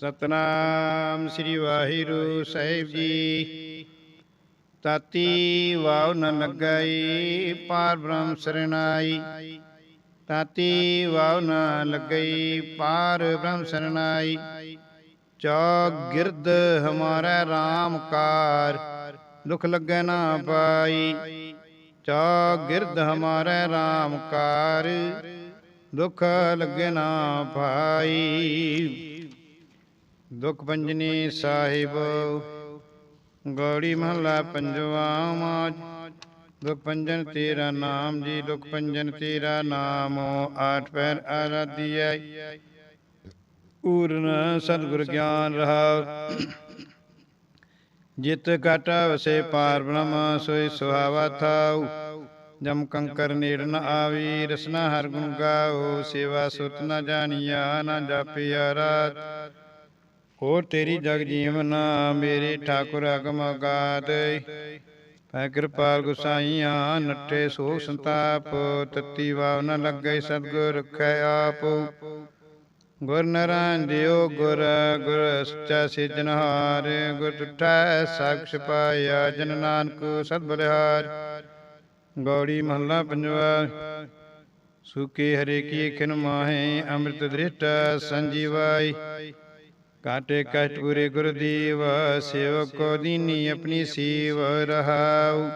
ਸਤਨਾਮ ਸ੍ਰੀ Waheguru Sahib ji. ਤਾਤੀ Wab ਨ ਲੱਗਈ, ਪਾਰ ਬ੍ਰਹਮ ਸਰਣਾਈ। ਤਾਤੀ ਵਾਵ ਨ ਲੱਗਈ, ਪਾਰ ਬ੍ਰਹਮ ਸਰਣਾਈ। ਚੌ ਗਿਰਦ ਹਮਾਰਾ RAM ਕਾਰ, ਦੁਖ ਲੱਗੈ ਨਾ ਪਾਈ। ਚੌ ਗਿਰਦ ਹਮਾਰਾ RAM ਕਾਰ, ਦੁਖ ਲੱਗੇ ਨਾ ਪਾਈ। ਦੁਖ ਪੰਜਨੀ ਸਾਹਿਬ, ਗੌੜੀ ਮਹੱਲਾ ਪੰਜਵਾ ਮਾਜ। ਦੁਖ ਪੰਜਨ ਤੇਰਾ ਨਾਮ ਜੀ, ਦੁਖ ਪੰਜਨ ਤੇਰਾ ਨਾਮ, ਆਠ ਪੈਰ ਆਰਾਧਿਐ ਪੂਰਨ ਸਤਿਗੁਰ ਗਿਆਨ ਰਹਾ ਜਿਤ ਘਟ ਵਸੇ ਪਾਰ ਬ੍ਰਹਮ ਸੋਈ ਸੁਹਾਵਾ ਥਾਉ। ਜਮ ਕੰਕਰ ਨੇੜ ਨ ਆਵੀ, ਰਸਨਾ ਹਰ ਗੁਣ ਗਾਓ ਸੇਵਾ ਸੁਤ ਨ ਜਾਣੀਆ, ਨ ਜਾਪਿਆ ਰਾਤ। ਹੋਰ ਤੇਰੀ ਜਗ ਜੀਵਨ ਮੇਰੇ ਠਾਕੁਰ ਅਗਮ ਗਾਦ ਪੈ ਕਿਰਪਾਲ ਗੁਸਾਈਆਂ ਨੱਠੇ ਸੋ ਸੰਤਾਪ ਤਤੀ ਵਾਵ ਨ ਲੱਗੈ ਸਤਗੁਰ ਰਖੈ ਆਪ। ਗੁਰ ਨਰਾਂ ਦਿਓ ਗੁਰ ਗੁਰ ਸੱਚਾ ਸਿਜਨਹਾਰ ਗੁਰ ਟੁਟੈ ਸਾਖਿ ਪਾਇਆ ਜਨ ਨਾਨਕ ਸਤ ਬਲਿਹਾਰ। ਗੌੜੀ ਮਹੱਲਾ ਪੰਜਵਾ। ਸੁਕੇ ਹਰੇ ਕੀ ਖਿਨ ਮਾਹੇ ਅੰਮ੍ਰਿਤ ਦ੍ਰਿਸ਼ਟ ਸੰਜੀਵਾਈ। ਕਾਟੇ ਕਸ਼ਟ ਪੂਰੇ ਗੁਰਦੀਵ, ਸੇਵਕ ਕੋ ਦੀਨੀ ਆਪਣੀ ਸੀਵ ਰਹਾਉ।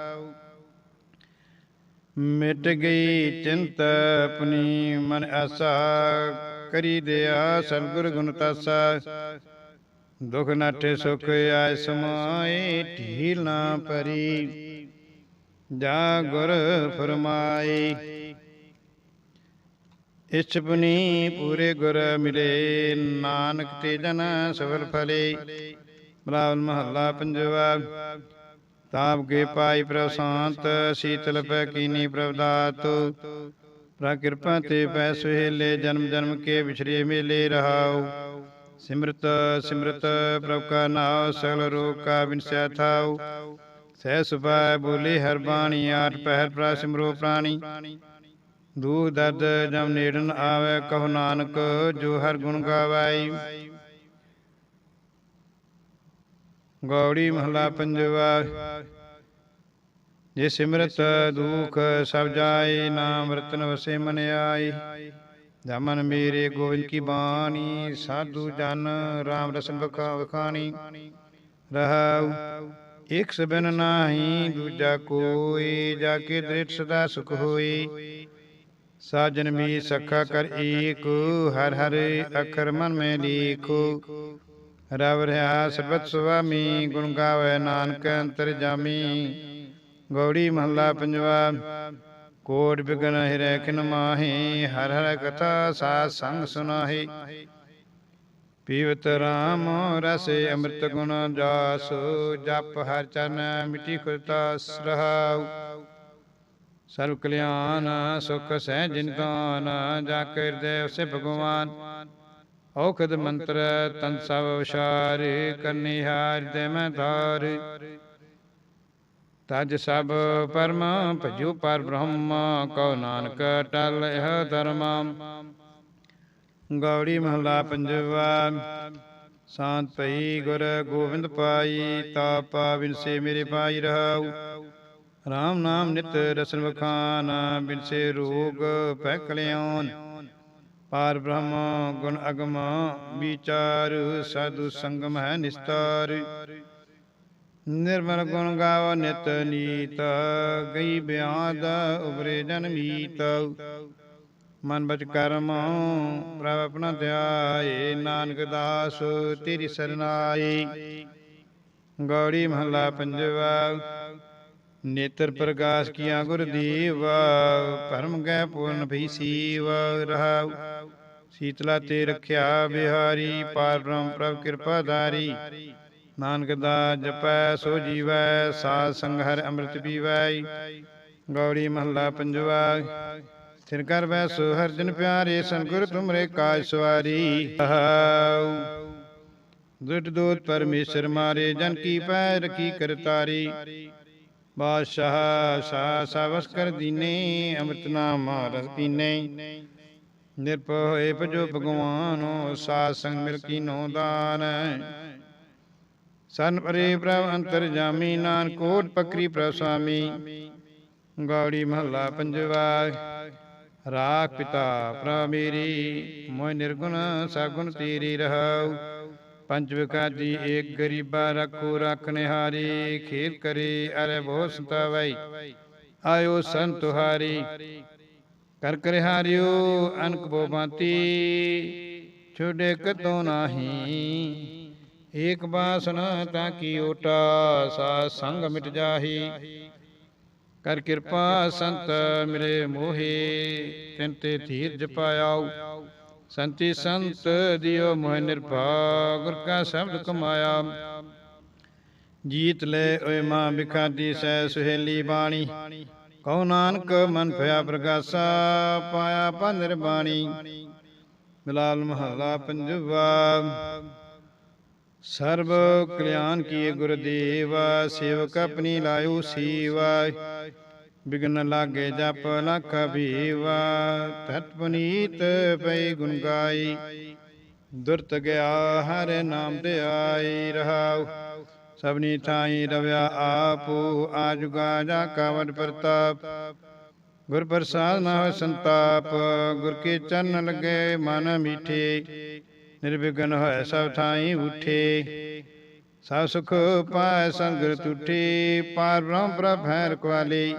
ਮਿਟ ਗਈ ਚਿੰਤ ਆਪਣੀ, ਮਨ ਆਸਾ ਕਰੀ ਦਿਆ ਸਤਿਗੁਰ ਗੁਣ ਤਾਸਾ। ਦੁਖ ਨਾਠੇ ਸੁਖ ਆਇ ਸਮਾਏ, ਢੀਲ ਨਾ ਪਰੀ ਜਾ ਗੁਰ ਫਰਮਾਈ ਇਛਪਨੀ ਪੂਰੇ ਗੁਰ ਮਿਲੇ, ਨਾਨਕ ਤੇ ਜਨ ਸਫਲ ਫਲੇ। ਬਲਾਵਲ ਮਹੱਲਾ ਪੰਜਵਾ, ਤਾਪ ਕੇ ਪਾਈ ਪ੍ਰਭ ਸ਼ਾਂਤ, ਸੀਤਲ ਪੈ ਕੀਨੀ ਪ੍ਰਭ ਦਾਤ। ਪ੍ਰਭ ਕਿਰਪਾ ਤੇ ਪੈ ਸੁਹੇਲੇ, ਜਨਮ ਜਨਮ ਕੇ ਵਿਛੜੇ ਮੇਲੇ ਰਹਾਉ। ਸਿਮਰਤ ਸਿਮਰਤ ਪ੍ਰਭ ਕਾ ਨਾਮ ਸਗਲ ਰੋਗ ਕਾ ਵਿਨਸੈ ਥਾਉ। ਸਹਿ ਸੁਭਾਇ ਬੋਲੇ ਹਰ ਬਾਣੀ, ਆਠ ਪਹਿਰ ਪ੍ਰਾ ਸਿਮਰੋ ਪ੍ਰਾਣੀ। ਦੂਖ ਦਰਦ ਜਮ ਨੇੜਨ ਆਵੇ, ਕਹੋ ਨਾਨਕ, ਜੋ ਹਰ ਗੁਣ ਗਾਵਾਈ। ਗੌੜੀ ਮਹਲਾ ਪੰਜਵਾ, ਜੇ ਸਿਮਰਤ ਦੁਖ ਸਭ ਜਾਏ, ਨਾਮ ਰਤਨ ਵਸੇ ਮਨ ਆਈ ਜਮਨ ਮੇਰੇ ਗੋਬਿੰਦ ਕੀ ਬਾਣੀ, ਸਾਧੂ ਜਨ RAM ਰਸਨ ਬਖਾ ਵਖਾਣੀ। ਰਹਾਉ, ਇਕ ਸਬਨ ਨਾਹੀ, ਦੂਜਾ ਕੋਈ ਜਾ ਕੇ ਦ੍ਰਿੜ ਸਦਾ ਸੁਖ ਹੋਈ ਸਾਜਨ ਮੀ ਸਖਾ ਕਰ ਏਕ ਹਰ ਹਰ ਅਖਰ ਮਨ ਮੈਂ ਲੀਖੋ ਰਵ ਰਹਾ ਸਰਬਤ ਸੁਆਮੀ ਗੁਣ ਗਾਵੇ ਨਾਨਕ ਅੰਤਰ ਜਾਮੀ। ਗੌੜੀ ਮਹੱਲਾ ਪੰਜਵਾ। ਕੋਟ ਬਿਗਨ ਹਿਰੈ ਕਿਨ ਮਾਹੀ ਹਰ ਹਰ ਕਥਾ ਸਾਧ ਸੰਗ ਸੁਨਾਹੀ। ਪੀਵਤ ਰਾਮ ਰਸ ਅੰਮ੍ਰਿਤ ਗੁਣ ਜਾਸ ਜਪ ਹਰ ਚਰਨ ਮਿਟੀ ਖੁਰਤਾਸ ਰਹਾਉ। ਸਰਵ ਕਲਿਆਣ, ਸੁਖ ਸਹਿ ਜਿਨ ਜਾ ਕੇ ਹਿਰਦੈ ਉਸੇ ਭਗਵਾਨ। ਔਖਦ ਮੰਤਰ, ਤਨ ਸਭ ਵਿਚਾਰ ਕਰਨੀ ਹਾਰ ਦੇ ਮੈਂ ਧਾਰ। ਤਜ ਸਭ ਪਰਮ, ਭਜੂ ਪਰ ਬ੍ਰਹਮ, ਕਉ ਨਾਨਕ ਟਲ ਇਹ ਧਰਮ। ਗੌੜੀ ਮਹਲਾ ਪੰਜਵਾ, ਸ਼ਾਂਤ ਪਈ ਗੁਰ ਗੋਬਿੰਦ ਪਾਈ, ਤਾਪਾ ਬਿਨਸੇ ਮੇਰੇ ਪਾਈ ਰਹਾਉ। ਰਾਮ ਨਾਮ ਨਿਤ ਰਸਨ ਵਖਾਨ ਬਿਨਸੇ ਰੋਗ ਪੈ ਕਲਿਆਣ ਪਾਰ ਬ੍ਰਹਮ ਗੁਣ ਅਗਮ ਵਿਚਾਰ, ਸਾਧੂ ਸੰਗਮ ਹੈ ਨਿਸਤਾਰ। ਨਿਰਮਲ ਗੁਣ ਗਾਵ ਨਿਤ ਨੀਤ, ਗਈ ਬਿਆਦ ਉਬਰੇ ਜਨ ਮੀਤ। ਮਨ ਬਚ ਕਰਮ, ਪ੍ਰਭ ਆਪਣਾ ਧਿਆਏ, ਨਾਨਕ ਦਾਸ ਤੇਰੀ ਸਰਨਾਈ। ਗੌੜੀ ਮਹਲਾ ਪੰਜਵਾ ਨੇਤਰ ਪ੍ਰਗਾਸ ਕੀਆ ਗੁਰ ਦੀਵ ਪਰਮ ਗੈ ਪੂਰਨ ਭਈ ਸੀਵ ਰਹਾਉ। ਸੀਤਲਾ ਤੇ ਰਖਿਆ ਬਿਹਾਰੀ ਪਾਰ ਬ੍ਰਹਮ ਪ੍ਰਭ ਕਿਰਪਾ ਧਾਰੀ। ਨਾਨਕ ਦਾ ਜਪੈ ਸੋ ਜੀਵੈ ਸਾਧ ਸੰਗ ਹਰ ਅੰਮ੍ਰਿਤ ਪੀਵੈ ਗੌੜੀ ਮਹੱਲਾ ਪੰਜਵਾ ਸਿਰ ਕਰ ਬੈ ਸੋ ਹਰ ਜਨ ਪਿਆਰੇ ਸੰਗੁਰ ਤੁਮਰੇ ਕਾਜ ਸਵਾਰੀ। ਦੁਟ ਦੋਤ ਪਰਮੇਸ਼ਰ ਮਾਰੇ ਜਨ ਕੀ ਪੈ ਰਖੀ ਕਰਤਾਰੀ। ਬਾਦਸ਼ਾਹ ਸਾ ਸਵਸ ਕਰ ਦੀਨੇ, ਅੰਮ੍ਰਿਤ ਨਾਮ ਰਸ ਪੀਨੇ। ਨਿਰਭਉ ਹੋਏ ਭਜੋ ਭਗਵਾਨੋ ਸਾਧ ਸੰਗ ਮਿਲ ਕੀਨੋ ਦਾਨ। ਸਨ ਪਰੇ ਪ੍ਰਭ ਅੰਤਰ ਜਾਮੀ ਨਾਨ ਕੋਟ ਪਕਰੀ ਪ੍ਰਭ ਸੁਆਮੀ ਗੌੜੀ ਮਹੱਲਾ ਪੰਜਵਾ, ਰਾਖ ਪਿਤਾ ਪ੍ਰਭ ਮੇਰੀ ਮੋਇ ਨਿਰਗੁਣ ਸਗੁਣ ਤੇਰੀ ਰਹਾਉ। ਪੰਜ ਵਿਕਾਜੀ ਏਕ ਗਰੀਬਾ ਰੱਖੋ ਰੱਖਨੇ ਹਾਰੀ ਖੇਤ ਕਰੇ ਅਰੇ ਬਹੁ ਸੰਤਾਵਈ। ਆਇਓ ਸੰਤ ਤੁਹਾਰੀ ਕਰ ਕਰ ਹਾਰਿਓ ਅਨਕ ਬੋ ਬਾਤੀ। ਛੋੜੇ ਕਤੋ ਨਾਹੀ। ਏਕ ਬਾਸਨਾ ਤਾਂ ਕੀ ਓਟਾ ਸਾ ਸੰਗ ਮਿਟ ਜਾਹੀ। ਕਰ ਕਿਰਪਾ ਸੰਤ ਮਿਲੇ ਮੋਹੇ ਤਿਨ ਤੇ ਧੀਰਜ ਪਾਇਆਉ। ਸੰਤੀ ਸੰਤ ਦਿਓ ਮੋਹ ਨਿਰਭਾ ਗੁਰ ਕਾ ਸ਼ਬਦ ਕਮਾਇਆ। ਜੀਤ ਲੈ ਓਏ ਮਾਂ ਬਿਖਾਦੀ ਸੈ ਸੁਹੇਲੀ ਬਾਣੀ। ਕਉ ਨਾਨਕ ਮਨ ਭਇਆ ਪ੍ਰਗਾਸਾ ਪਾਇਆ ਪੰਦਰ ਬਾਣੀ। ਮਿਲਾਲ ਮਹੱਲਾ ਪੰਜਵਾ ਸਰਬ ਕਲਿਆਣ ਕੀਏ ਗੁਰਦੇਵ ਸੇਵਕ ਆਪਣੀ ਲਾਇਓ ਸੀਵਾ। ਬਿਗਨ ਲਾਗੇ ਜਪ ਲਖ ਭੀਵਾ ਤਤ ਪੁਨੀਤ ਪਈ ਗੁਣ ਗਾਈ। ਦੁਰਤ ਗਿਆ ਹਰ ਨਾਮ ਦੇ ਆਈ ਰਹਾਉ। ਸਭਨੀ ਥਾਈ ਰਵਿਆ ਆਪੂ, ਆਜੁਗਾ ਜਾ ਕਾਵਡ ਪ੍ਰਤਾਪ। ਗੁਰ ਪ੍ਰਸਾਦ ਨਾ ਹੋਇ ਸੰਤਾਪ, ਗੁਰ ਕੇ ਚਰਨ ਲਗੇ ਮਨ ਮੀਠੇ। ਨਿਰਵਿਘਨ ਹੋਇ ਸਭ ਥਾਈ ਉਠੇ। ਸਭ ਸੁਖ ਪਾਇ ਸੰਗਰ ਤੁਠੇ, ਪਾਰ ਬ੍ਰਹਮ ਪ੍ਰਭ ਹੈ ਰਖਵਾਲੇ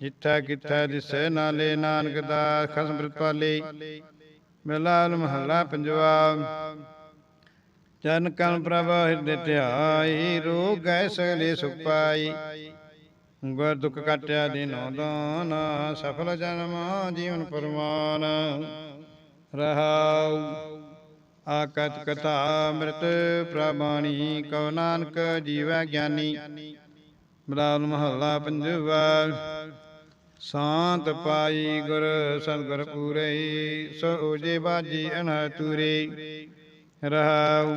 ਜਿੱਥਾ ਕਿੱਥਾ ਦਿਸੈ ਨਾਲੇ ਨਾਨਕ ਦਾ ਖਸਮ ਪ੍ਰਤਪਾਲੇ ਮਿਲਾਲ ਮਹੱਲਾ ਪੰਜਵਾ, ਚਰਨ ਕਨ ਪ੍ਰਭ ਹਿਰਦੇ ਧਿਆਈ, ਰੋਗ ਗਏ ਸਗਲੇ ਸੁਖ ਪਾਈ। ਗੁਰ ਦੁਖ ਕਾਟਿਆ ਦਿਨੋ ਦਾਨ, ਸਫਲ ਜਨਮ ਜੀਵਨ ਪਰਮਾਨ ਰਹਾਉ ਆਕਤ ਕਥਾ ਅੰਮ੍ਰਿਤ ਪ੍ਰਬਾਣੀ ਕਉ ਨਾਨਕ ਜੀਵੈ ਗਿਆਨੀ। ਬਲਾਲ ਮਹੱਲਾ ਪੰਜਵਾ, ਸ਼ਾਂਤ ਪਾਈ ਗੁਰ ਸਤਿਗੁਰ ਪੂਰੇ, ਸੋ ਉਜੇ ਬਾਜੀ ਅਨਹ ਰਹਾਉ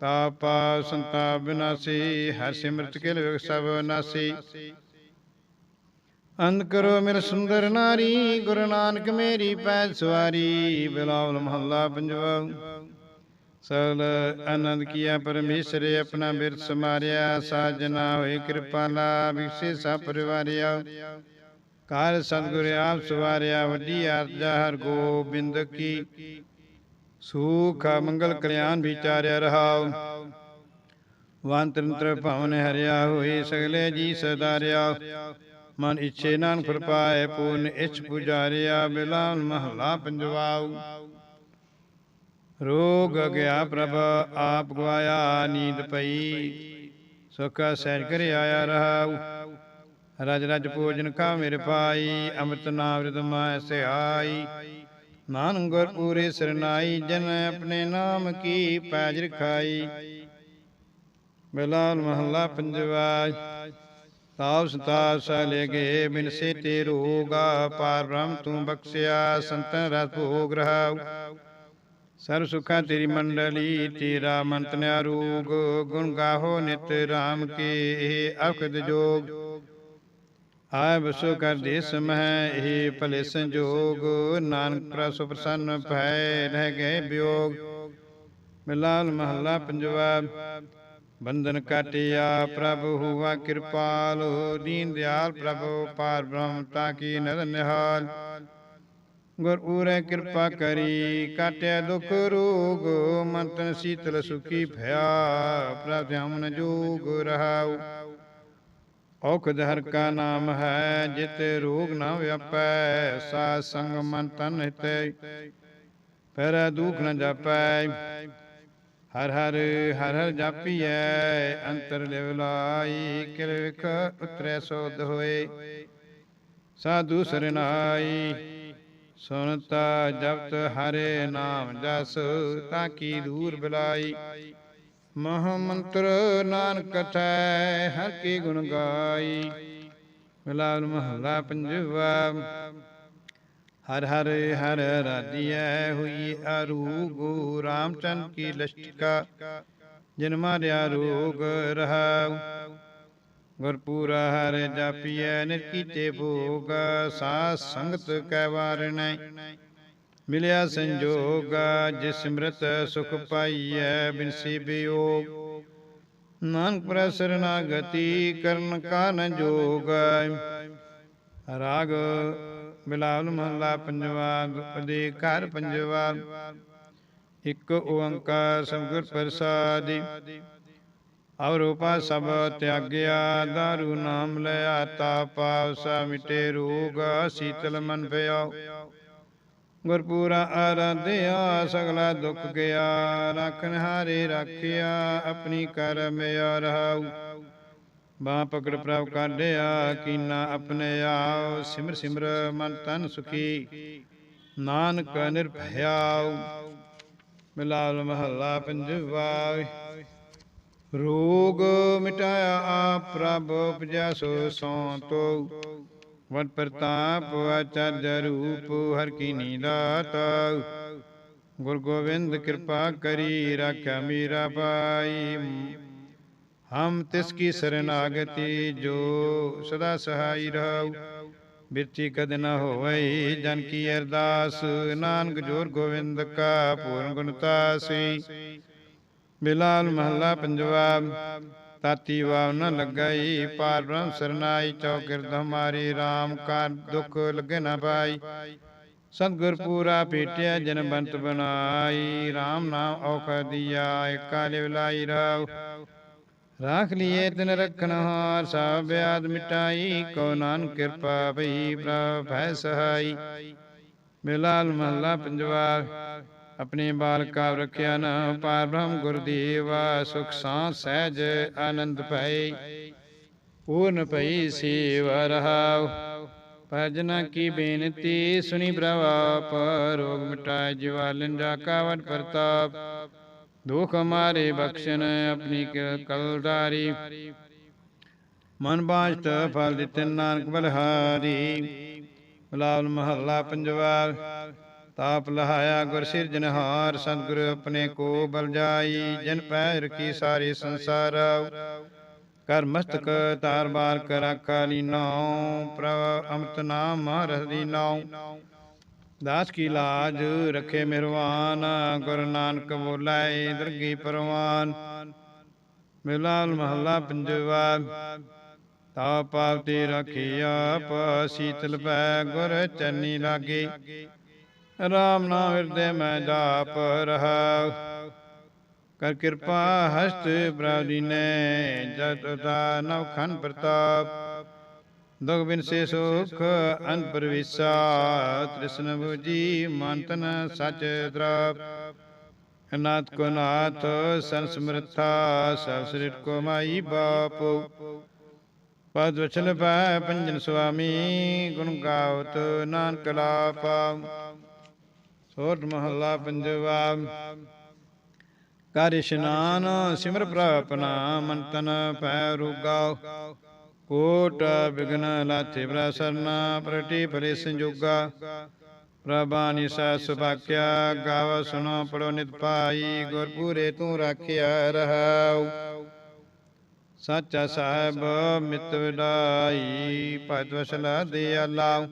ਤਾਪਾ ਸੰਤਾ ਬਿਨਾਸੀ ਹਰ ਸਿਮਰਤ ਕੇ ਲੋਕ ਸਭ ਨਾਸੀ। ਅੰਧ ਕਰੋ ਮੇਰ ਸੁੰਦਰ ਨਾਰੀ, ਗੁਰੂ ਨਾਨਕ ਮੇਰੀ ਪੈਜ ਸਵਾਰੀ। ਬਿਲਾਵਲ ਮਹੱਲਾ ਪੰਜਵਾ ਸਲ ਆਨੰਦ ਕੀਆ ਪਰਮੇਸ਼ਰ ਆਪਣਾ ਬਿਰਤ ਸਮਾਰਿਆ ਸਾਜਨਾ ਹੋਏ ਕਿਰਪਾਲਾ ਵਿਖਸੇ ਸਾ ਪਰਿਵਾਰਿਆ। ਕਾਰ ਸਤਿਗੁਰ ਆਪ ਸਵਾਰਿਆ, ਵੱਡੀ ਆਰਜਾ ਹਰ ਗੋਬਿੰਦ ਕੀ। ਸੁਖ, ਮੰਗਲ, ਕਲਿਆਣ ਵਿਚਾਰਿਆ ਰਹਾਉ। ਵੰਤੰਤਰ ਭਵਨ ਹਰਿਆ ਹੋਏ, ਸਗਲੇ ਜੀ ਸਦਾਰਿਆ ਮਨ ਇਛੇ ਨਾਨਕ ਕਿਰਪਾਏ ਪੂਰਨ ਇਛ ਪੁਜਾਰਿਆ ਬਿਲਾਨ ਮਹਲਾ ਪੰਜਵਾਉ। ਰੋਗ ਗਿਆ ਪ੍ਰਭ, ਆਪ ਗਵਾਇਆ ਨੀਂਦ ਪਈ। ਸੁਖ ਸਹਿਜ ਕਰ ਆਇਆ ਰਹਾਉ ਰਜ ਰਜ ਭੋਜਨ ਕਾ ਮੇਰੇ ਪਾਈ, ਅੰਮ੍ਰਿਤ ਨਾਮ ਰਿਦ ਮੈਂ ਸਿਹਾਈ ਨਾਨਕ ਗੁਰ ਪੂਰੇ ਸਰਨਾਈ ਜਨ ਆਪਣੇ ਨਾਮ ਕੀ ਪੈਜ ਰਖਾਈ। ਬਿਲਾਲ ਮਹੱਲਾ ਪੰਜਵਾ ਤਾਪ ਸਤਾਪ ਸਲੇ ਗੇ ਬਿਨ ਸੇ ਤੇ ਰੋਗਾ, ਪਾਰ ਬ੍ਰਹਮ ਤੂੰ ਬਖਸ਼ਿਆ, ਸੰਤਨ ਰਸ ਭੋਗ ਰਹਾਉ। ਸਰਬ ਸੁਖਾਂ ਤੇਰੀ ਮੰਡਲੀ ਤੇਰਾ ਮੰਤ ਨਿਆਰੋਗ ਗੁਣ ਗਾਹੋ ਨਿਤ ਰਾਮ ਕੇ ਅਖਦ ਜੋਗ। ਆਇ ਬਸੋ ਕਰ ਦੇਸ ਮਹਿ ਇਹ ਭਲੇ ਸੰਜੋਗ। ਨਾਨਕ ਪ੍ਰਸ ਪ੍ਰਸੰਨ ਭੈ ਰਹਿ ਗਏ ਬਿਯੋਗ ਮਿਲਾਲ ਮਹੱਲਾ ਪੰਜਵਾ ਬੰਧਨ ਕਾਟਿਆ ਪ੍ਰਭ ਹੁਆ ਕਿਰਪਾਲ ਦੀਨ ਦਿਆਲ ਪ੍ਰਭ ਪਾਰ ਬ੍ਰਹਮ ਤਾ ਕੀ ਨਦਰ ਨਿਹਾਲ। ਗੁਰ ਉਰੇ ਕਿਰਪਾ ਕਰੀ ਕਾਟਿਆ ਦੁਖ ਰੋਗ ਮਨ ਤਨ ਸੀਤਲ ਸੁਖੀ ਭਇਆ ਪ੍ਰਭ ਧਿਆਨ ਜੋਗ ਰਹਾਉ ਔਖਦ ਹਰ ਕਾ ਨਾਮ ਹੈ ਜਿਤ ਰੋਗ ਨਾ ਵਿਆਪੈ ਸਾ ਸੰਗ ਮਨ ਤਨ ਹਿਤੈ ਪਰ ਦੁਖ ਨ ਜਾਪੈ ਹਰ ਹਰ ਹਰ ਹਰ ਜਾਪੀਐ ਅੰਤਰ ਲਿਵ ਲਾਈ ਕਿਲ ਵਿਖ ਉਤਰੈ ਸੋਧ ਹੋਏ ਸਾਧੂ ਸਰਨਾਈ ਸੁਨਤਾ ਜਪਤ ਹਰੇ ਨਾਮ ਜਸ, ਤਾਂ ਕੀ ਦੂਰ ਬੁਲਾਈ? ਮਹਾ ਮੰਤਰ ਨਾਨਕ ਕਥੈ, ਹਰ ਕੀ ਗੁਣ ਗਾਈ। ਮਿਲਾਲ ਮਹਲਾ ਪੰਜਵਾ, ਹਰ ਹਰ ਹਰ ਰਾਧੀਐ ਹੋਈ ਅਰੂਗੋ ਰਾਮਚੰਦ ਕੀ ਲਸ਼ਟਿਕਾ। ਜਿਨ ਮਾਰਿਆ ਰੋਗ ਰਹਾਉ ਗੁਰਪੂਰਾ ਹਰ ਜਾਪੀਐ ਨਿਰ ਕੀਤੇ ਭੋਗ, ਸਾਧ ਸੰਗਤ ਕੈ ਵਾਰਣੈ। ਮਿਲਿਆ ਸੰਜੋਗ, ਜਿਸ ਸਿਮਰਤ ਸੁਖ ਪਾਈਐ, ਬਿਨਸੀ ਬਿਯੋਗ। ਨਾਨਕ ਪ੍ਰੈ ਕਰਨ ਕਾ ਜੋਗ। ਰਾਗ ਬਿਲਾਵਲ ਮਹਲਾ ਪੰਜਵਾ ਦੁਪਦੇ ਘਰ ਪੰਜਵਾ। ਇਕ ਓੰਕਾਰ ਸਤਿਗੁਰ ਪ੍ਰਸਾਦਿ। ਔਰ ਸਭ ਤਿਆਗਿਆ, ਦਾਰੂ ਨਾਮ ਲਿਆ ਤਾ ਪਾਵ ਸਾ ਮਿਟੇ, ਰੋਗ ਸੀਤਲ ਮਨ ਭਇਓ ਗੁਰਪੂਰਾ ਆਰਾਧਿਆ, ਸਗਲਾ ਦੁੱਖ ਗਿਆ ਰੱਖਨ ਹਾਰੇ ਰੱਖਿਆ, ਆਪਣੀ ਕਰਮ ਰਹਾਉ। ਬਾਹ ਪਕੜ ਪ੍ਰਭ ਕਾਢਿਆ, ਕੀਨਾ ਆਪਣੇ ਆਉ ਸਿਮਰ ਸਿਮਰ ਮਨ ਤਨ ਸੁਖੀ। ਨਾਨਕ ਨਿਰਭਇਆਉ ਮਿਲਾਲ ਮਹੱਲਾ ਪੰਜਵਾ। ਰੋਗ ਮਿਟਾਇਆ ਆਪ ਪ੍ਰਭ ਉਪਜਾ ਸੋ ਸੋਤੋ ਵਡ ਪ੍ਰਤਾਪ ਅਚਰਜ ਰੂਪ ਹਰ ਕੀ ਨੀਲਾਤ ਗੁਰ ਗੋਬਿੰਦ ਕਿਰਪਾ ਕਰੀ ਰਾਖਿਆ ਮੀਰਾ ਪਾਈ ਹਮ ਤਿਸ ਕੀ ਸਰਨਾਗਤੀ ਜੋ ਸਦਾ ਸਹਾਈ ਰਹੂ ਬਿਰਤੀ ਕਦ ਨ ਹੋਵਈ ਜਨ ਕੀ ਅਰਦਾਸ ਨਾਨਕ ਜੋਰ ਗੋਬਿੰਦ ਕਾ ਪੂਰਨ ਗੁਣਤਾ ਸੀ ਬਿਲਾਲ ਮਹੱਲਾ ਪੰਜਵਾ ਤਾਤੀ ਵਾਵ ਨ ਲੱਗਈ ਪਾਰ ਬ੍ਰਹਮ ਸਰਨਾਈ ਚੌਕਿਰਦ ਹਮਾਰੀ RAM ਕਾ ਦੁਖ ਲਗੇ ਨ ਪਾਈ। ਸਤਿਗੁਰ ਪੂਰਾ ਪੀਟਿਆ ਜਨ ਬੰਤ ਬਨਾਈ RAM ਨਾਮ ਔਖ ਦੀਆ, ਏਕਾ ਲਿਵਲਾਈ ਰਾਵ ਰਾਖ ਲਿਏ ਤਿਨ ਰਖਨ ਹਾਰ ਸਭ ਬਿਆਦ ਮਿਟਾਈ ਕੋ ਨਾਨਕ ਕਿਰਪਾ ਭਈ ਪ੍ਰਭ ਭੈ ਸਹਾਈ। ਬਿਲਾਲ ਮਹੱਲਾ ਪੰਜਵਾ ਆਪਣੇ ਬਾਲਕਾ ਰੱਖਿਆ ਨ ਪਾਰ ਬ੍ਰਹਮ ਗੁਰਦੇਵਾ, ਸੁਖ ਸਾਂ ਸਹਿਜ ਆਨੰਦ ਭਈ ਪੂਰਨ ਭਈ ਸੇਵਾ ਰਹਾਉ, ਭਜਨਾ ਕੀ ਬੇਨਤੀ ਸੁਣੀ ਪ੍ਰਵਾਪ ਰੋਗ ਮਿਟਾਇ ਜਿਵਾ ਲਿੰਡਾ ਪ੍ਰਤਾਪ। ਦੁਖ ਮਾਰੇ ਬਖਸ਼ਣ ਆਪਣੀ ਕਲਦਾਰੀ। ਮਨ ਬਾਸ਼ਤ ਫਲ ਦਿੱਤੇ ਨਾਨਕ ਬਲਹਾਰੀ। ਬਲਾਵਲ ਮਹੱਲਾ ਪੰਜਵਾ ਤਾਪ ਲਹਾਇਆ ਗੁਰ ਸਿਰਜਨਹਾਰ ਸਤਿਗੁਰ ਆਪਣੇ ਕੋ ਬਲ ਜਾਈ, ਜਨ ਪੈ ਰਖੀ ਸਾਰੀ ਸੰਸਾਰ ਕਰ ਮਸਤਕ ਤਾਰ ਬਾਰ ਕਰ ਕਾਲੀ ਨਾਉ, ਪ੍ਰਭ ਅਮਤ ਨਾਮ ਰਸ ਦੀ ਦਾਸ ਕੀ ਲਾਜ ਰਖੇ ਮਿਹਰਵਾਨ, ਗੁਰ ਨਾਨਕ ਬੋਲਾਏ ਦਰਗੀ ਪਰਵਾਨ। ਮਿਲਾਲ ਮਹੱਲਾ ਪੰਜਵਾ ਤਾ ਪਾਵਤੀ ਰਖਿਆ ਪ ਸੀਤਲ ਪੈ ਗੁਰ ਚੰਨੀ ਲਾਗੇ। ਰਾਮ ਨਾਮ ਹਿਰਦੇ ਮੈਂ ਜਾਪ ਰਹਾ ਕਰ ਕਿਰਪਾ ਹਸਤ ਬ੍ਰਾਦੀ ਨੇ ਜਤ ਦਾ ਨਵ ਖਨ ਪ੍ਰਤਾਪ ਦੁਖ ਬਿਨ ਸੇ ਸੁਖ ਅਨ ਪਰਵਿਸਾ ਤ੍ਰਿਸ਼ਨ ਬੁਜੀ ਮਨ ਤਨ ਸਚ ਦਰਾਪ ਅਨਾਥ ਕੋ ਨਾਥ ਸੰਨ ਸਮਰਥਾ ਸਭ ਸ੍ਰਿਤ ਕੋ ਮਾਈ ਬਾਪ ਪਦ ਵਚਨ ਪੈ ਪੰਜਨ ਸੁਆਮੀ ਗੁਣ ਗਾਵਤ ਨਾਨਕ ਲਾਪਾ ਸੋਟ ਮਹੱਲਾ ਪੰਜਵਾ। ਕਰ ਇਸ਼ਨਾਨ ਸਿਮਰ ਪ੍ਰਪਨਾ ਮਨ ਤਨ ਪੈ ਰੁਗਾਉ ਕੋਟ ਬਿਗਨ ਲਾਥੇ ਪ੍ਰਸਰਨਾ ਪ੍ਰਤੀ ਫਲੇ ਸੰਜੋਗਾ। ਪ੍ਰਭਾਨੀ ਸਾ ਸੁਭਾਕਿਆ, ਗਾਵ ਸੁਣੋ ਪੜੋ ਨਿਤ ਪਾਈ ਗੁਰ ਪੂਰੇ ਤੂੰ ਰਾਖਿਆ ਰਹਾਉ। ਸੱਚਾ ਸਾਹਿਬ ਮਿਤ ਵਿਡਾਈ ਭਗਤ ਵਸਲਾ ਦੇ ਅਲਾਉ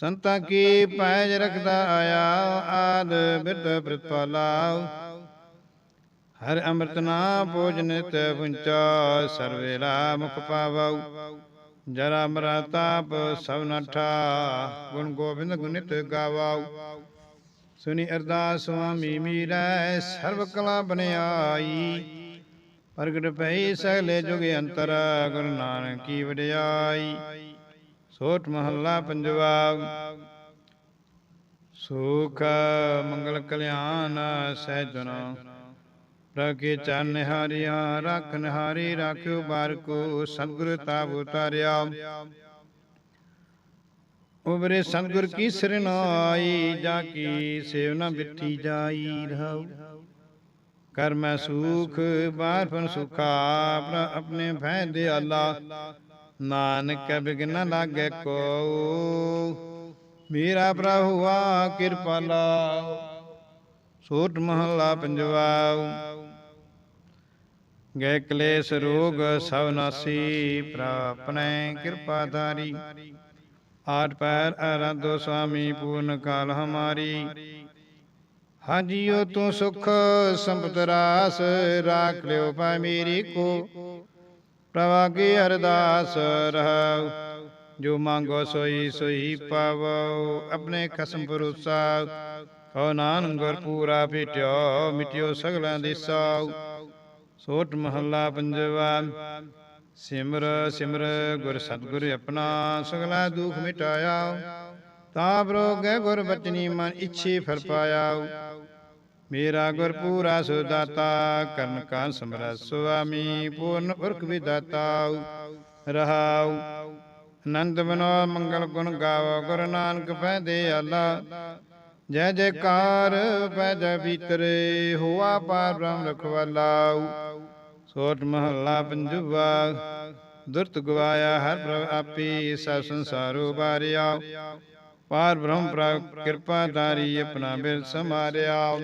ਸੰਤਾਂ ਕੀ ਪੈਜ ਰਖਦਾ ਆਇਆ, ਆਦ ਬਿਰਧ ਪ੍ਰਤਪਾਲਾਉ ਹਰ ਅੰਮ੍ਰਿਤ ਨਾਮ ਭੋਜਨਿਤ ਪੁੰਚਾ ਸਰਵੇਲਾ ਮੁਖ ਪਾਵਉ। ਜਰਾ ਮਰਾ ਤਾਪ ਸਭ ਨਠਾ ਗੁਣ ਗੋਬਿੰਦ ਗੁਣਿਤ ਗਾਵਾਉ। ਸੁਨੀ ਅਰਦਾਸ ਸੁਆਮੀ ਮੀਰੈ, ਸਰਬ ਕਲਾ ਬਨਿਆਈ। ਪ੍ਰਗਟ ਪਈ ਸਗਲੇ ਜੁਗ ਅੰਤਰ, ਗੁਰੂ ਨਾਨਕ ਕੀ ਵਡਿਆਈ। ਸੋਠ ਮਹੱਲਾ ਪੰਜਵਾ ਸੁਖ, ਮੰਗਲ ਕਲਿਆਣ ਸਹਿਜਨ ਪ੍ਰਭ ਕੇ ਚਰਨ ਨਿਹਾਰਿਆ, ਰੱਖ ਨਿਹਾਰੀ, ਰਾਖਿਓ ਬਾਰਕੋ ਸਤਿਗੁਰ ਤਾਪ ਉਤਾਰਿਆ। ਉਬਰੇ ਸਤਿਗੁਰ ਕੀ ਸਰਨਾਈ ਜਾ ਕੀ ਸੇਵਨਾ ਬਿਠੀ ਜਾਈ ਰਹਾਉ। ਕਰ ਸੁਖ, ਬਾਰ ਪਨ ਸੁਖਾ, ਆਪਣਾ ਆਪਣੇ ਭੈ ਦੇ ਆਲਾ ਨਾਨਕ ਬਿਗਨ ਲਾਗੇ ਕੋ ਮੇਰਾ ਪ੍ਰਭੂ ਆ ਕਿਰਪਾਲਾ ਸੋਟ ਮਹਲਾ ਪੰਜਵਾਉ। ਗਏ ਕਲੇਸ਼ ਰੋਗ ਸਭ ਨਾਸੀ ਪ੍ਰਾਪਨੇ ਕਿਰਪਾ ਧਾਰੀ ਆਟ ਪੈਰ ਅਰੰਦੋ ਸਵਾਮੀ ਪੂਰਨ ਕਾਲ ਹਮਾਰੀ। ਹਾਜੀਓ ਤੂੰ ਸੁਖ ਸੰਪਤ ਰਾਸ, ਰਾਖ ਲਿਓ ਪਾ ਮੇਰੀ ਕੋ। ਪ੍ਰਭਾ ਕੀ ਅਰਦਾਸ ਰਹਾਉ ਜੋ ਮੰਗੋ ਸੋਈ ਸੋਈ ਪਾਵੋ, ਆਪਣੇ ਖਸਮ ਭਰੋਸਾ। ਹੋ ਨਾਨ ਗੁਰ ਪੂਰਾ ਭੇਟਿਓ, ਮਿਟਿਓ ਸਗਲਾਂ ਦੀ ਸਾਉ। ਸੋਟ ਮਹੱਲਾ ਪੰਜਵਾ, ਸਿਮਰ ਸਿਮਰ, ਗੁਰ ਸਤਗੁਰ ਆਪਣਾ ਸਗਲਾ ਦੁਖ ਮਿਟਾਇਆ। ਤਾਂ ਪ੍ਰੋਗੇ ਗੁਰ ਬਚਨੀ ਮਨ ਇੱਛੇ ਫਲ ਪਾਇਆ। ਮੇਰਾ ਗੁਰ ਪੂਰਾ ਸੁਦਾਤਾ, ਕਰਨ ਕਾ ਸਮਰਥ ਸੁਆਮੀ, ਪੂਰਨ ਪੁਰਖ ਵਿਦਾਤਾ ਰਹਾਉ ਆਨੰਦ ਮਨੋ ਮੰਗਲ ਗੁਣ ਗਾਵੋ, ਗੁਰੂ ਨਾਨਕ ਪੈ ਦੇ ਆਲਾ। ਜੈ ਜੈਕਾਰ ਪੈਜ ਭੀਤਰੇ, ਹੋਆ ਪਾਰ ਬ੍ਰਹਮ ਰਖਵਾਲਾ ਸੋਟ ਮਹੱਲਾ ਪੰਜਵਾ, ਦੁਰਤ ਗਵਾਇਆ ਹਰ ਪ੍ਰਭ ਆਪੀ, ਸਭ ਸੰਸਾਰੋ ਬਾਰਿਆ। ਪਾਰ ਬ੍ਰਹਮ ਪ੍ਰਭ ਕਿਰਪਾ ਧਾਰੀ ਆਪਣਾ ਬਿਰ ਸਮਾਰਿਆ।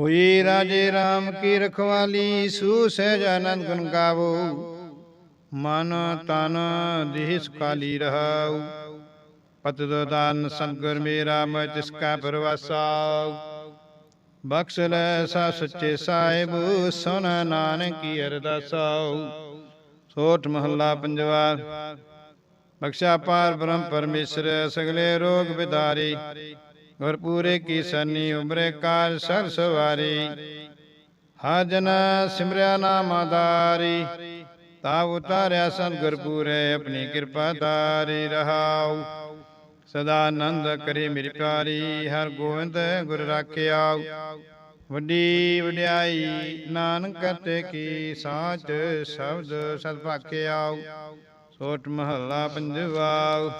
ਹੋਈ ਰਾਜੇ RAM ਕੀ ਰਖਵਾਲੀ, ਸੂ ਸਹਿਜ ਆਨੰਦ ਗੁਣ ਗਾਵੋ। ਮਨ ਤਨ ਦੇਹ ਸੁਖਾਲੀ ਰਹਾਉ। ਪਤਿਤ ਦਾਨ ਸੰਗੁਰ ਮੇਰਾ ਮੈਂ ਤਿਸ ਕਾ ਪਰਵਾਸਾ ਬਖਸ਼ ਲੈ ਸਾ ਸੱਚੇ ਸਾਹਿਬ ਸੁਨ ਨਾਨਕੀ ਅਰਦਾਸਾ ਸੋਠ ਮਹੱਲਾ ਪੰਜਵਾ। ਬਖਸ਼ਾ ਪਾਰ ਬ੍ਰਹਮ ਪਰਮੇਸ਼ਰ ਸਗਲੇ ਰੋਗ ਵਿਦਾਰੀ ਗੁਰ ਪੂਰੇ ਕੀ ਸੰਨੀ ਉਮਰੇ ਕਾਲ ਸਰ ਸਵਾਰੀ ਹਾਜਨ ਸਿਮਰਿਆ ਨਾਮ ਆਦਾਰੀ ਤਾ ਉਤਾਰਿਆ ਸੰਤ ਗੁਰ ਪੂਰੇ ਆਪਣੀ ਕਿਰਪਾ ਧਾਰੀ ਰਹਾਉ ਸਦਾ ਆਨੰਦ ਕਰੇ ਮੇਰੀ ਪਿਆਰੀ ਹਰ ਗੋਬਿੰਦ ਗੁਰ ਰਾਖਿਆ ਵੱਡੀ ਵਡਿਆਈ ਨਾਨਕ ਤੇ ਕੀ ਸਾਚ ਸ਼ਬਦ ਸਦ ਭਾਖਿਆ ਸੋਟ ਮਹੱਲਾ ਪੰਜਵਾ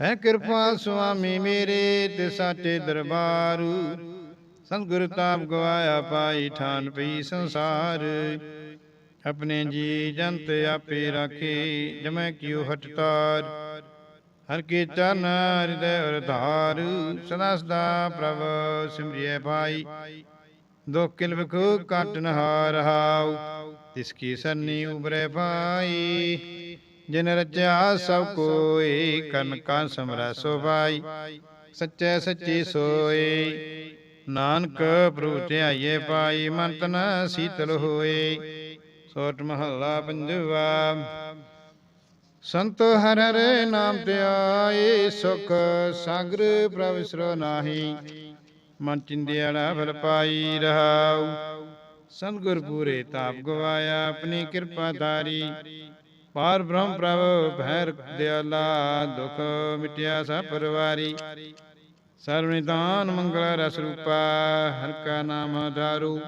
ਹੈ ਕਿਰਪਾ ਸੁਆਮੀ ਮੇਰੇ ਤੇ ਸਾਚੇ ਦਰਬਾਰੂ। ਸਤਿਗੁਰ ਤਾਪ ਗਵਾਇਆ ਪਾਈ ਠਾਨ ਪਈ ਸੰਸਾਰ। ਆਪਣੇ ਜੀ ਜੰਤ ਆਪੇ ਰਾਖੇ, ਜਮੈ ਕਿਉ ਹਟਤਾਰ ਹਰ ਕੀ ਚਰਨ ਹਿਰਦੈ ਅਰਧਾਰ ਸਦਾ ਸਦਾ ਪ੍ਰਭ ਸਿਮਰਿਐ ਭਾਈ। ਦੁਖ ਕਿਲ ਵਿਖ ਕਾਟ ਨ ਹਾਰਹਾਉ ਤਿਸ ਕੀ ਸੰਨੀ ਉਬਰੇ ਭਾਈ। ਜਿਨ ਰਚਿਆ ਸਭ ਕੋਈ ਕਰਨ ਕਾ ਸਮਰੈ ਸੋ ਭਾਈ ਸੱਚੇ ਸੱਚੀ ਸੋਏ ਨਾਨਕ ਪ੍ਰਭੂ ਧਿਆਈਏ ਪਾਈ ਮਨ ਤਨ ਸੀਤਲ ਹੋਏ ਸੋਟ ਮਹੱਲਾ ਪੰਜਵਾ, ਸੰਤ ਹਰ ਹਰ ਨਾਮ ਤੇ ਆਏ ਸੁਖ ਸਾਗਰ ਪ੍ਰਭ ਸਰੋ ਨਾਹੀ। ਮਨ ਚਿੰਦਿਆੜਾ ਫਲ ਪਾਈ ਰਹਾਉ। ਸੰਗੁਰ ਪੂਰੇ ਤਾਪ ਗਵਾਇਆ, ਆਪਣੀ ਕਿਰਪਾ ਧਾਰੀ। ਪਾਰ ਬ੍ਰਹਮ ਪ੍ਰਭ, ਭੈਰ ਦਿਆਲਾ, ਦੁਖ ਮਿਟਿਆ ਸਭ ਪਰਵਾਰੀ। ਸਰਵ ਮੰਗਲ ਰਸ ਰੂਪਾ, ਹਰ ਕਾ ਨਾਮ ਧਾਰੂ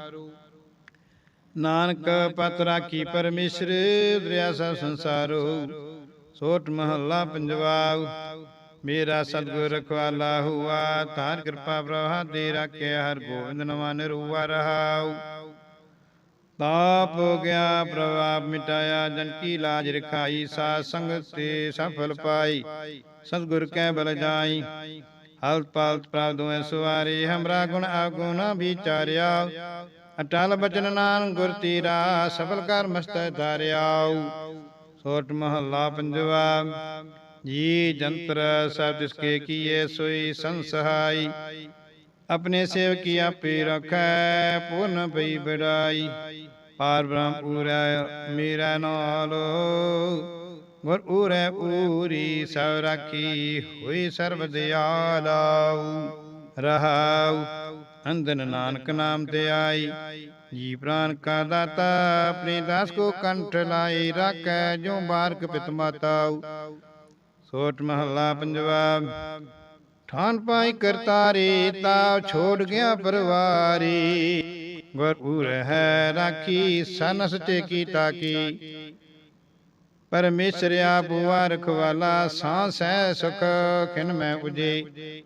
ਨਾਨਕ ਪਤ ਰਾਖੀ ਪਰਮੇਸ਼ਰ, ਦਰਿਆ ਸਭ ਸੰਸਾਰੋ। ਸੋਟ ਮਹੱਲਾ ਪੰਜਵਾ ਮੇਰਾ ਸਤਿਗੁਰ ਰਖਵਾਲਾ ਹੁਆ। ਤਾਰ ਕਿਰਪਾ ਪ੍ਰਭਾ ਦੇ ਰਾਖਿਆ ਹਰ ਗੋਬਿੰਦ ਨਵਾ ਨਿਰੂਆ ਰਹਾਉ। ਤਾਪ ਹੋ ਗਿਆ ਪ੍ਰਭਾਪ ਮਿਟਾਇਆ, ਜਨ ਕੀ ਲਾਜ ਰਖਾਈ, ਸਾਧ ਸੰਗਤ ਤੇ ਸਫਲ ਪਾਈ। ਸਤਿਗੁਰ ਕੈ ਬਲ ਜਾਈ। ਹਲਤ ਪਾਲਤ ਪ੍ਰਾਪਤ ਹੋਏ ਹਮਰਾ ਗੁਣ ਆਗੁਣ ਵਿਚਾਰਿਆ। ਅਟਲ ਬਚਨ ਨਾਨ ਗੁਰ ਤੀਰਾ, ਸਫਲ ਕਰ ਮਸਤੈ ਧਾਰਿਆਉ ਸੋਟ ਮਹੱਲਾ ਪੰਜਵਾ, ਜੀ ਜੰਤਰ ਸਭ ਤਿਸ ਕੇ ਕੀਏ ਸੋਈ ਸੰਸਹਾਈ। ਆਪਣੇ ਸੇਵਕੀ ਆਪੇ ਰਖੈ ਪੂਰਨ ਪਈ ਬੜਾਈ। ਪਾਰ ਬ੍ਰਹਮ ਪੂਰੈ ਮੇਰਾ ਨਾਲੋ। ਗੁਰ ਉਰੈ ਪੂਰੀ ਸਭ ਰਾਖੀ ਹੋਈ ਸਰਬ ਦਿਆਲਾਉ ਰਹਾਉ, ਅੰਦਨ ਨਾਨਕ ਨਾਮ ਤੇ ਆਈ ਜੀ ਪ੍ਰਾਨ ਕਾ ਦਾਤਾ, ਆਪਣੇ ਦਾਸ ਕੋ ਕੰਠ ਲਾਈ, ਰੱਖੈ ਜੋ ਬਾਰਕ ਪਿਤ ਮਾਤਾਉ। ਸੋਟ ਮਹੱਲਾ ਪੰਜਵਾ ਠਾਨ ਪਾਈ ਕਰਤਾਰੇ ਤਾ ਛੋੜ ਗਿਆ ਪਰਵਾਰੀ। ਗੁਰ ਪੂਰ ਹੈ ਰਾਖੀ ਸਨ ਸਚੇ ਕੀ ਪਰਮੇਸ਼ਰ ਆਪ ਹੁਆ ਰਖਵਾਲਾ ਸਾਂਸ ਹੈ ਸੁਖ, ਖਿਨ ਮੈਂ ਉਜੇ।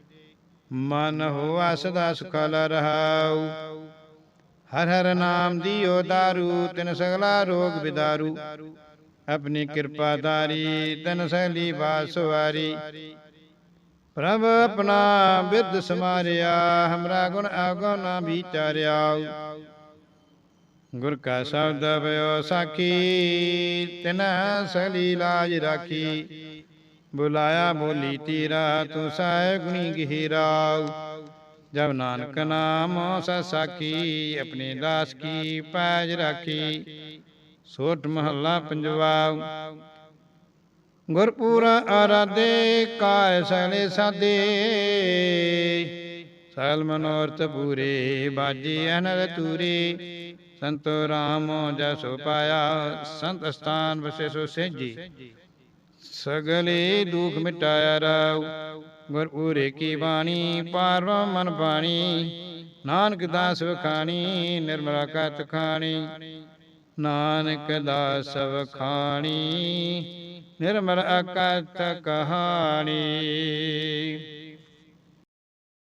ਮਨ ਹੋਆ ਸਦਾ ਸੁਖਾਲ ਰਹਾਉ। ਹਰ ਹਰ ਨਾਮ ਦੀਓ ਦਾਰੂ, ਤਿਨ ਸਗਲਾ ਰੋਗ ਵਿਦਾਰੂ ਆਪਣੀ ਕਿਰਪਾ ਧਾਰੀ, ਤਨ ਸਹਲੀ ਬਾਸਵਾਰੀ ਪ੍ਰਭ ਆਪਣਾ ਬਿਰਧ ਸਮਾਰਿਆ, ਹਮਰਾ ਗੁਣ ਆਗੋ ਨਾ ਵਿਚਾਰਿਆ ਗੁਰ ਕਾ ਸ਼ਬਦ ਭਇਓ ਸਾਖੀ, ਤਿਨ ਸਹਲੀ ਲਾਜ ਰਾਖੀ। ਬੁਲਾਇਆ ਬੋਲੀ ਤੀਰਾ, ਤੂੰ ਸਾਇ ਗੁਣੀ ਗਹਿਰਾਉ। ਜਬ ਨਾਨਕ ਨਾਮ ਸਸਾਕੀ ਆਪਣੇ ਦਾਸ ਕੀ ਪੈਜ ਰਾਖੀ। ਸੋਟ ਮਹੱਲਾ ਪੰਜਵਾ ਗੁਰਪੂਰਾ ਆਰਾਧੇ ਕਾਇ ਸਗਲੇ ਸਾਦੇ ਸਗਲ ਮਨੋਰਥ ਪੂਰੇ, ਬਾਜੀ ਅਨਰ ਤੂਰੇ ਸੰਤੋ ਰਾਮ ਜਸੋ ਪਾਇਆ, ਸੰਤ ਸਥਾਨ ਵਸੇ ਸੋ ਸੇਜੀ ਸਗਲੇ ਦੁਖ ਮਿਟਾਇਆ ਰਾਉ, ਗੁਰਪੂਰੇ ਕੀ ਬਾਣੀ ਪਾਰੋ ਮਨ ਬਾਣੀ। ਨਾਨਕ ਦਾਸ ਵਖਾਣੀ, ਨਿਰਮਲਾ ਕਤ ਖਾਣੀ। ਨਾਨਕ ਦਾਸ ਵਖਾਣੀ। ਨਿਰਮਲ ਅਕਤ ਕਹਾਣੀ